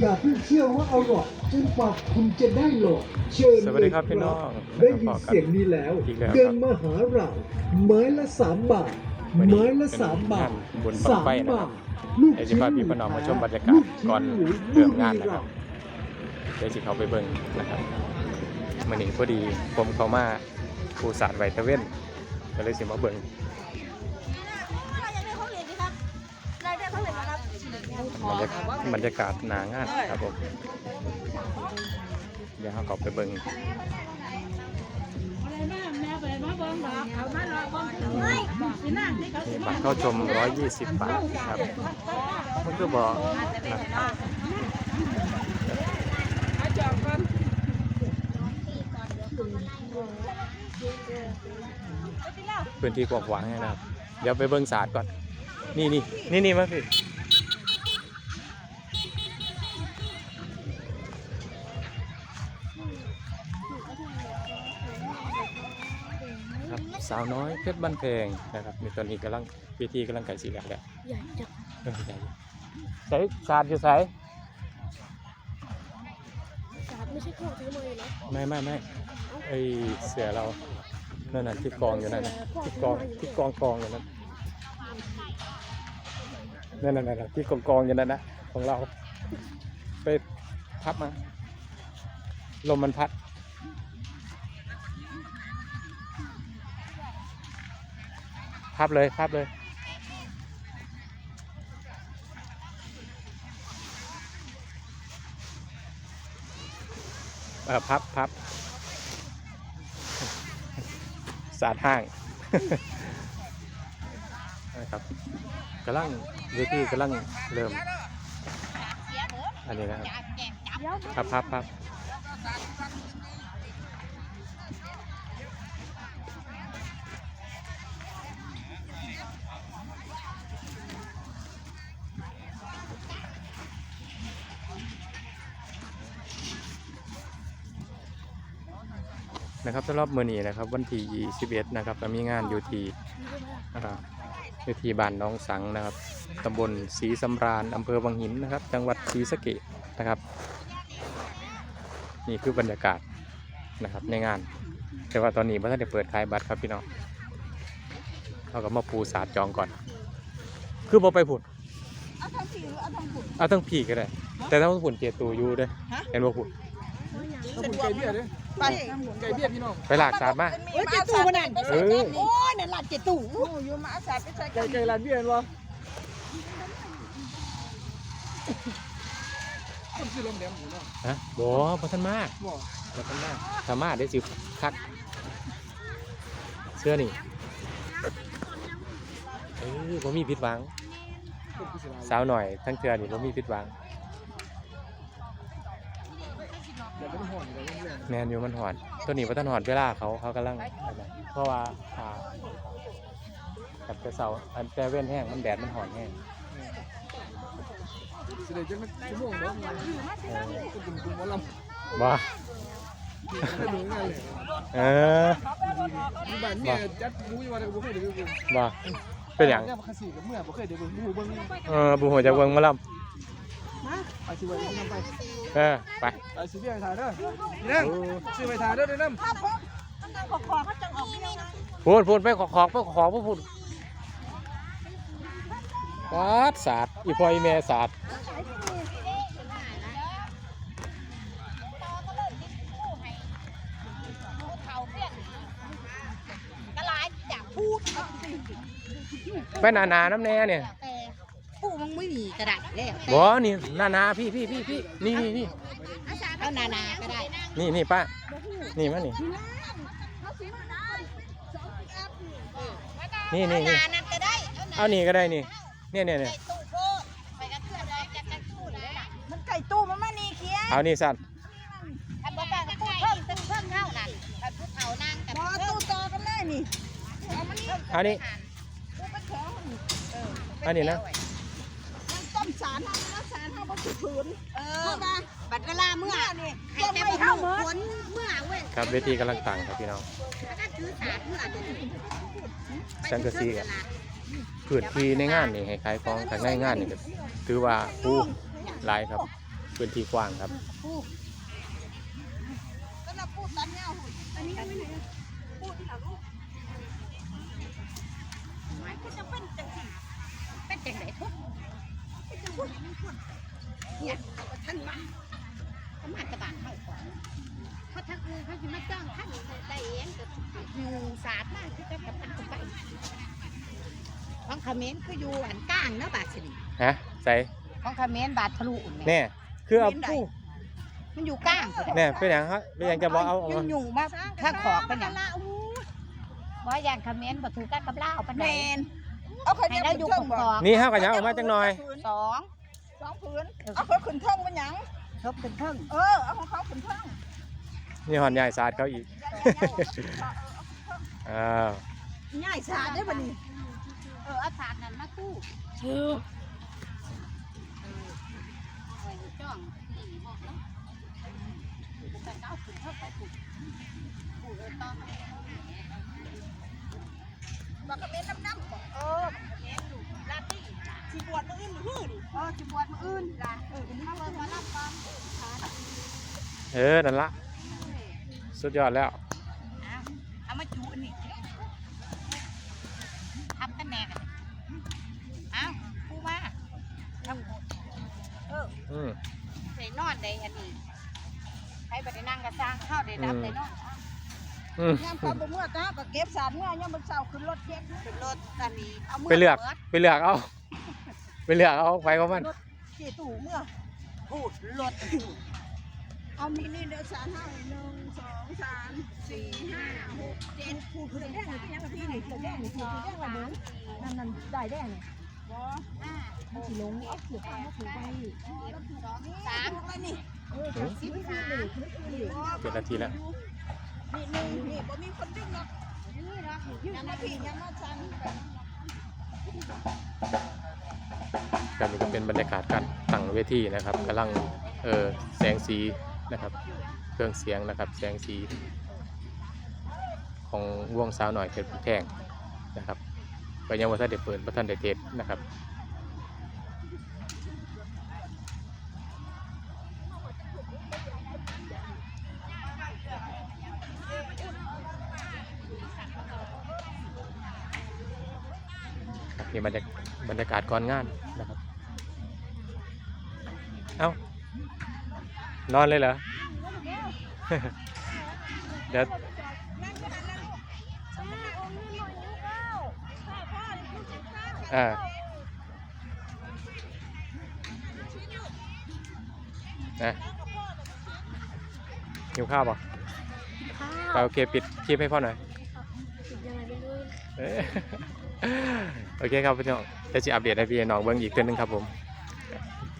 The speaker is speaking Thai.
อย่าเพิ่งเชื่อว่าอร่อยจนกว่าคุณจะได้ลองเชิญสวัสดีครับพี่น้องได้ยินเสียงนี้แล้วอีกแล้วครับเดินมาหาเราไม้ละสามบาทวันนี้ไม้ละสามบาทเป็นงานบุญบั้งสามไฟนะครับบาทลูกเดี๋ยวจะพาพี่พี่น้องมาชมบรรยากาศลูชิ้ก่อนหมูเริ่มงานนะครับเดี๋ยวสิเขาไปเบิ่งนะครับมันนี้พอดีผมเขามาปูสาดไวทะเว้นก็เลยสิมาเบิ่ง บรรยากาศบรรยากาศหนางานครับผมเดี๋ยวเขาก็ไปเบิ่งบัตรเข้าชม 120 บาทครับมันก็บอกนะครับพื้นที่กว้างขวางนะครับ เดี๋ยวไปเบิ่งศาสตร์ก่อน นี่นี่นี่นี่มาพี่ สาวน้อยเพชรบ้านเพลงนะครับมีตอนนี้กำลังพิธีกำลังไก่สีแล้วแหละใหญ่จังเออใหญ่ใส่ชาดอยู่ใส่สาดไม่ใช่ของซื้อมาเลยนะไม่ไม่ไม่ไอเสือเรานั่นน่ะที่กองอยู่นั่นน่ะที่กองที่กองกองอยู่นั่นนั่นน่ะนั่นน่ะที่กองกองอยู่นั่นนะของเราไปพับมาลมมันพัด พับเลยพับเลยเออพับพับสาดห้างนะครับกำลังเวทีกำลังเริ่ม อันนี้นะครับพับพับพับ นะครับสำหรับมือนี้นะครับวันที่21นะครับก็มีงานอยู่ที่อ่าอยู่ที่บ้านหน้องสังนะครับตำบลศรีสำราญอำเภอวังหินนะครับ จังหวัดศรีสะเกษนะครับ นี่คือบรรยากาศนะครับในงาน แต่ว่าตอนนี้พระท่านได้เปิดขายบัตรครับพี่น้องเราก็มาปูสาดจองก่อน คือบ่ไปผุดเอาทางผีหรือเอาทางผุดเอาทั้งผีก็ได้ แต่ถ้าผุดเจตูอยู่เด้อฮะเห็นว่าผุด สะดวกไก่เบี้ยด้วยไปไก่เบี้ยพี่น้องไปหลากสาดมาเฮ้ยเจ็ดตู้มานั่นเออโอ้ยนั่นหลัดเจ็ดตู้อยู่มาอาสาไปใส่ไก่ไก่ร้านเบี้ยเห็นบ่คนซื้อลมแดงหมูเนาะฮะบ่พอท่านมากบ่พอท่านมากสามารถได้สิคักเสื้อนี่เออบ่มีผิดหวังคนผู้สิลาสาวหน่อยทั้งเทือนี่บ่มีผิดหวัง เดี๋ยวมันห่อนเดี๋ยวมัน แรงแมนอยู่มันหอน ตัวนี้พอท่านหอนเวลาเขาเขากำลังเพราะว่าอ่ากับแต่เสาอันแต่เว้นแห้งมันแดดมันหอนแห้งสิได้จังชั่วโมงบ่เออคนกลุ่มกลุ่มหมอลำบ่ได้ดูงานเลยเอออยู่บ้านเนี่ยจัดรู้อยู่ว่าได้บ่เคยได้เบิ่งบ่เป็นหยังเนี่ยบ่เคยสิกับเมื่อบ่เคยได้เบิ่งบ่เบิ่งเออบุหัวจากเวิงมาล ไปสิไว้นำไปำเออไปไปสิเบี้ยไปถ่ายเด้อนี่นั่งซื้อไปถ่ายเด้อเด้อนำถ้าพบนั่งขอขอเขาจังออกนี่นะพูดพูดไปขอขอกไปขอขอกพูดพูดปาดสาดอีพออีแม่สาดกระลายจากพูดไปหนาหนาๆน้ำแน่เนี่ยแต่ ปูมันไม่มีกระดาษแล้วบ่นี่หนาหนาๆพี่พี่พี่พี่นี่นี่นี่เอานานาก็ได้นี่นี่ป้านี่มานี่นี่นี่นี่นานั้นก็ได้เอานี่ก็ได้นี่เนี่ยเนี่ยเนี่ยตู้โพดไปกระเทือนเลยจะกระตู้เลยมันไก่ตู้มันมานี่เคี้ยเอานี่สัตว์อันว่าการพูดเพิ่มตึ้งเพิ่มเท่านั้นอันพูดเท่านั่งกับตู้ต่อกันเลยนี่เอามันนี่เอานี่กูไปแข็งมันเอออันนี้นะ มันต้มสารทำแล้วสารทำบนผืนเออบัดเวลาเมื่อนี่ให้แต่บ่เข้าผลเมื่อเว้ยครับเวทีกำลังตั้งครับพี่น้องแล้วก็ถือสารเมื่อเดี๋ยวนี้สังกะสีอะพื้นที่ในงานนี่ให้ขายของทางในงานนี่ก็ถือว่าผู้หลายครับพื้นที่กว้างครับก็น่ะพูดตันเงาหุ่นอันนี้ไม่ไหนพูดที่หลังลูกหมายก็จะเป็นจังสิเป็นจังไหนทุก เนี่ยเอาไปท่านมาเขามาจะบานเข้าก่อนเพราะถ้าคือเขาจะมาจ้างท่านได้เองก็อยู่ศาสตร์มากที่จะกับท่านไปของเขมรคืออยู่อันก้างเนาะบาทสิฮะใส่ของเขมรบาททะลุอุ่นแม่แน่คือเอาผู้มันอยู่ก้างแน่เป็นหยังครับเป็นหยังจะบอกเอาเอายุ่งยุ่งมากข้างขอบเป็นหยังว่าอย่างคอมเมนต์บ่ถือกันกับเล่าปานใด เอาคนให้เราอยู่กับกอกนี่ห้ากันยังออกมาจังหน่อย สองสองผืนเอาเขาขึ้นเทิงเป็นหยังทบขึ้นเทิงเออเอาของเขาขึ้นเทิงนี่หอนใหญ่สาดเขาอีกอ้าวง่ายสาดได้บ่นี่เออเอาสาดนั่นมาตู้เออโอ้ยจ้องนี่บอกเนาะแต่เอาขึ้นเทิงไปปุ๊บปุ๊บเออต้อง บักคอมเมนต์น้ำๆบ่เออบักคอมเมนต์อยู่ลาตี้สิบวชมื้ออื่นมื้ออื่นเออสิบวชมื้ออื่นล่ะเออเป็นมาเบิ่งมารับฟังเออนั่นละสุดยอดแล้วเอามาจูอันนี้ทำกันแน่กันเอาผู้ว่าทำเอออืมใส่นอนได้อันนี้ใครไปได้นั่งกระซังเข้าได้รับอืมได้นอนอืม ยามเขาบ่เมื่อตาก็เก็บสารเมื่อยามมันเช้าขึ้นรถเก็บขึ้นรถอันนี้เอามื่ไปเลือกบิดไปเลือกเอา ไปเลือกเอาไปของมันขี่ตู่เมื่อพูดรถเอานี่นี่เดี๋ยวสารให้หนึ่งสองสามสี่ห้าหกเจ็ดพูดคือแดงนี่ยังกับพี่นี่คือแดงนี่คือแดงละเบิ้งนั่นนั่นได้แดงบ่ห้ามันสิลงเอาเสือข้างมาถือไปสามแล้วนี่เออจะสิบห้าเจ็ดนาทีแล้ว นี่นี่นี่บ่มีคนดึงหรอกนี่นะยังมาพี่ยังมาชันแบบการนี้ก็เป็นบรรยากาศการตั้งเวทีนะครับกำลังเออแสงสีนะครับ เครื่องเสียงนะครับ แสงสี ของวงสาวหน่อยเพชรบุญแท่งนะครับก็ยังว่าท่านได้เปิดว่าท่านได้เทศนะครับ นี่บรรยากบรรยากาศก่อนงานนะครับ เอ้านอนเลยเหรอ เดี๋ยวอ่านะหิวข้าวป่ะข้าวโอเคปิดคลิปให้พ่อหน่อยติดยังไงไม่รู้เอ้ย โอเคครับพี่น้องเดี๋ยวจะอัปเดตให้พี่น้องเบิ้งอีกเทื่อนึงครับผม